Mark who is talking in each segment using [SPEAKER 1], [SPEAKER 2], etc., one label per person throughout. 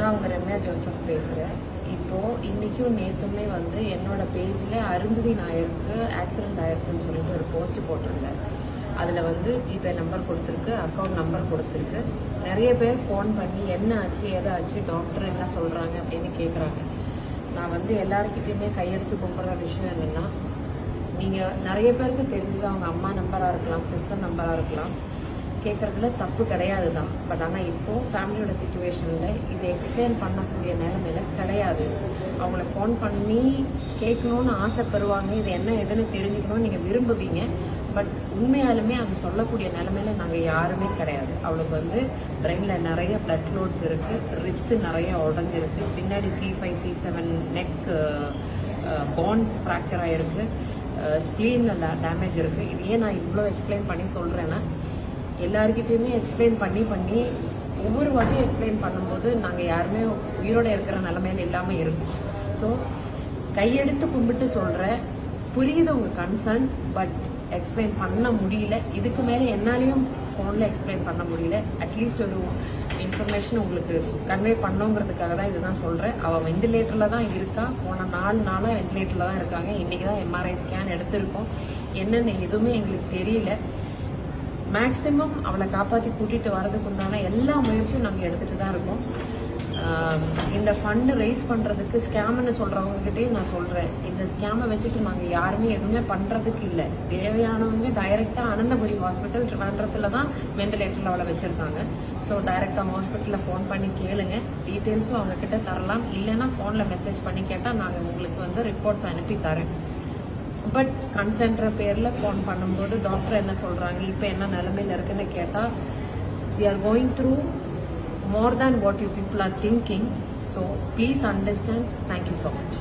[SPEAKER 1] நான் உங்கள் ரம்யா ஜோசப் பேசுகிறேன் இப்போது இன்றைக்கும் நேற்றுமே வந்து என்னோட பேஜில் அருந்ததி நாயருக்கு ஆக்சிடென்ட் ஆயிருக்குன்னு சொல்லிட்டு ஒரு போஸ்ட் போட்டிருந்தேன். அதில் வந்து ஜிபே நம்பர் கொடுத்துருக்கு அக்கௌண்ட் நம்பர் கொடுத்துருக்கு. நிறைய பேர் ஃபோன் பண்ணி என்ன ஆச்சு எதை ஆச்சு டாக்டர் என்ன சொல்கிறாங்க அப்படின்னு கேட்குறாங்க நான் வந்து எல்லாருக்கிட்டேயுமே கையெடுத்து கும்பிட்ற விஷயம் என்னென்னா நீங்கள் நிறைய பேருக்கு தெரிஞ்சது அவங்க அம்மா நம்பராக இருக்கலாம் சிஸ்டர் நம்பராக இருக்கலாம். கேட்குறதுல தப்பு கிடையாது தான் பட் ஆனால் இப்போது ஃபேமிலியோட சுச்சுவேஷனில் இதை எக்ஸ்பிளைன் பண்ணக்கூடிய நிலமையில கிடையாது. அவங்கள ஃபோன் பண்ணி கேட்கணும்னு ஆசைப்படுவாங்க. இது என்ன எதுன்னு தெரிஞ்சுக்கணும்னு நீங்கள் விரும்புவீங்க. பட் உண்மையாலுமே அது சொல்லக்கூடிய நிலமையில நாங்கள் யாருமே கிடையாது. அவளுக்கு வந்து பிரெயினில் நிறைய பிளட் லோட்ஸ் இருக்குது ரிப்ஸு நிறைய உடஞ்சிருக்கு. பின்னாடி C five C seven neck bones fracture ஆகிருக்கு ஸ்ப்ளீனில் டேமேஜ் இருக்குது இது ஏன் நான் இவ்வளோ எக்ஸ்பிளைன் பண்ணி சொல்கிறேன்னா எல்லாருக்கிட்டையுமே எக்ஸ்பிளைன் பண்ணி பண்ணி ஒவ்வொரு வாட்டியும் எக்ஸ்பிளைன் பண்ணும்போது நாங்கள் யாருமே உயிரோட இருக்கிற நிலமையில இல்லாமல் இருக்கும். ஸோ கையெடுத்து கும்பிட்டு சொல்கிறேன் புரியுது உங்கள் கன்சர்ன் பட் எக்ஸ்பிளைன் பண்ண முடியல. இதுக்கு மேலே என்னாலையும் ஃபோனில் எக்ஸ்பிளைன் பண்ண முடியல. அட்லீஸ்ட் ஒரு இன்ஃபர்மேஷன் உங்களுக்கு கன்வே பண்ணோங்கிறதுக்காக தான் இதுதான் சொல்கிறேன் அவள் வெண்டிலேட்டரில் தான் இருக்கா? போன நாலு நாளாக வெண்டிலேட்டரில் தான் இருக்காங்க. இன்றைக்கி தான் எம்ஆர்ஐ ஸ்கேன் எடுத்திருக்கோம். என்னென்ன எதுவுமே எங்களுக்கு தெரியல. மேக்ஸிமம் அவளை காப்பாற்றி கூட்டிகிட்டு வரதுக்கு உண்டான எல்லா முயற்சியும் நாங்கள் எடுத்துகிட்டு தான் இருக்கோம். இந்த ஃபண்டு ரைஸ் பண்ணுறதுக்கு ஸ்கேம்னு சொல்கிறவங்ககிட்டயும் நான் சொல்கிறேன் இந்த ஸ்கேமை வச்சுட்டு நாங்கள் யாருமே எதுவுமே பண்ணுறதுக்கு இல்லை. தேவையானவங்க டைரெக்டாக அனந்தபுரி ஹாஸ்பிட்டல் ட்ரிவாண்ட்ரத்தில் தான் வெண்டிலேட்டரில் அவளை வச்சுருக்காங்க. ஸோ டைரெக்டாக ஹாஸ்பிட்டலில் ஃபோன் பண்ணி கேளுங்க. டீட்டெயில்ஸும் அவங்கக்கிட்ட தரலாம். இல்லைன்னா ஃபோனில் மெசேஜ் பண்ணி கேட்டால் நாங்கள் உங்களுக்கு வந்து ரிப்போர்ட்ஸ் அனுப்பி தரேன். பட் கன்சென்ட்ற பேரில் ஃபோன் பண்ணும்போது டாக்டர் என்ன சொல்கிறாங்க இப்போ என்ன நிலமையில் இருக்குன்னு கேட்டால் we are going through more than what you people are thinking so please understand thank you so much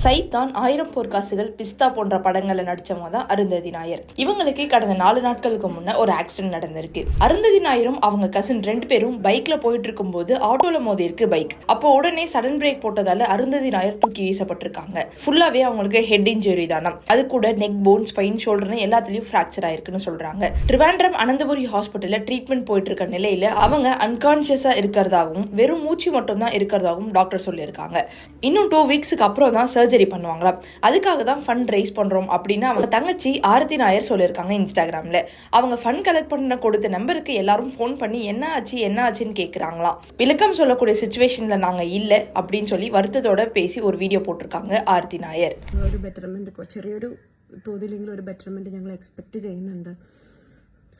[SPEAKER 2] சைத்தான் ஆயிரம் பொற்காசுகள் பிஸ்தா போன்ற படங்களை நடிச்சவங்க தான் அருந்ததி நாயர். இவங்களுக்கு கடந்த நாலு நாட்களுக்கு முன்ன ஒரு ஆக்சிடென்ட் நடந்திருக்கு. அருந்ததி நாயரும் அவங்க கசின் ரெண்டு பேரும் பைக்ல போயிட்டு இருக்கும்போது ஆட்டோல மோதி இருக்கு பைக் அப்போ உடனே சடன் பிரேக் போட்டதால அருந்ததி நாயர் தூக்கி வீசப்பட்டிருக்காங்க. ஃபுல்லாவே அவங்களுக்கு ஹெட் இன்ஜுரி தானா? அது கூட நெக் போன் ஸ்பைன் ஷோல்டர்னு எல்லாத்துலயும் ஃபிராக்சர் ஆயிருக்குன்னு சொல்றாங்க. ட்ரிவாண்ட்ரம் அனந்தபுரி ஹாஸ்பிட்டல்ல ட்ரீட்மெண்ட் போயிட்டு இருக்க நிலையில அவங்க அன்கான்சியஸா இருக்கிறதாகவும் வெறும் மூச்சு மட்டும் தான் இருக்கிறதாகவும் டாக்டர் சொல்லியிருக்காங்க. இன்னும் டூ வீக்ஸுக்கு அப்புறம் தான் சர்ஜரி பண்ணுவாங்களா? அதுக்காக தான் ஃபண்ட் ரைஸ் பண்ணுறோம் அப்படின்னு அவங்க தங்கச்சி ஆரத்தி நாயர் சொல்லியிருக்காங்க இன்ஸ்டாகிராமில். அவங்க ஃபண்ட் கலெக்ட் பண்ண கொடுத்த நம்பருக்கு எல்லாரும் ஃபோன் பண்ணி என்ன ஆச்சு? என்ன ஆச்சுன்னு கேட்குறாங்களா விளக்கம் சொல்லக்கூடிய சுச்சுவேஷனில் நாங்கள் இல்லை அப்படின்னு சொல்லி வருத்தத்தோட பேசி ஒரு வீடியோ போட்டிருக்காங்க ஆரத்தி നായർ
[SPEAKER 1] ഒരു ബെറ്റർമെൻറ്റ് ചെറിയൊരു തോതിലെങ്കിലും ஒரு பெட்டர்மெண்ட் ഞങ്ങൾ எக்ஸ்பெக்ட் ചെയ്യുന്നുണ്ട്.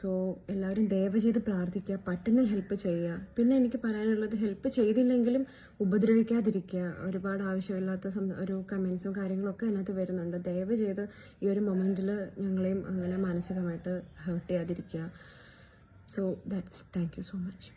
[SPEAKER 1] സോ എല്ലാവരും ദയവ് ചെയ്ത് പ്രാർത്ഥിക്കുക പറ്റുന്ന ഹെൽപ്പ് ചെയ്യുക. പിന്നെ എനിക്ക് പറയാനുള്ളത് ഹെൽപ്പ് ചെയ്തില്ലെങ്കിലും ഉപദ്രവിക്കാതിരിക്കുക. ഒരുപാട് ആവശ്യമില്ലാത്ത ഒരു കമൻസും കാര്യങ്ങളൊക്കെ അതിനകത്ത് വരുന്നുണ്ട്. ദയവ് ചെയ്ത് ഈ ഒരു മൊമെന്റിൽ ഞങ്ങളെയും അങ്ങനെ മാനസികമായിട്ട് ഹേർട്ട് ചെയ്യാതിരിക്കുക. So that's thank you so much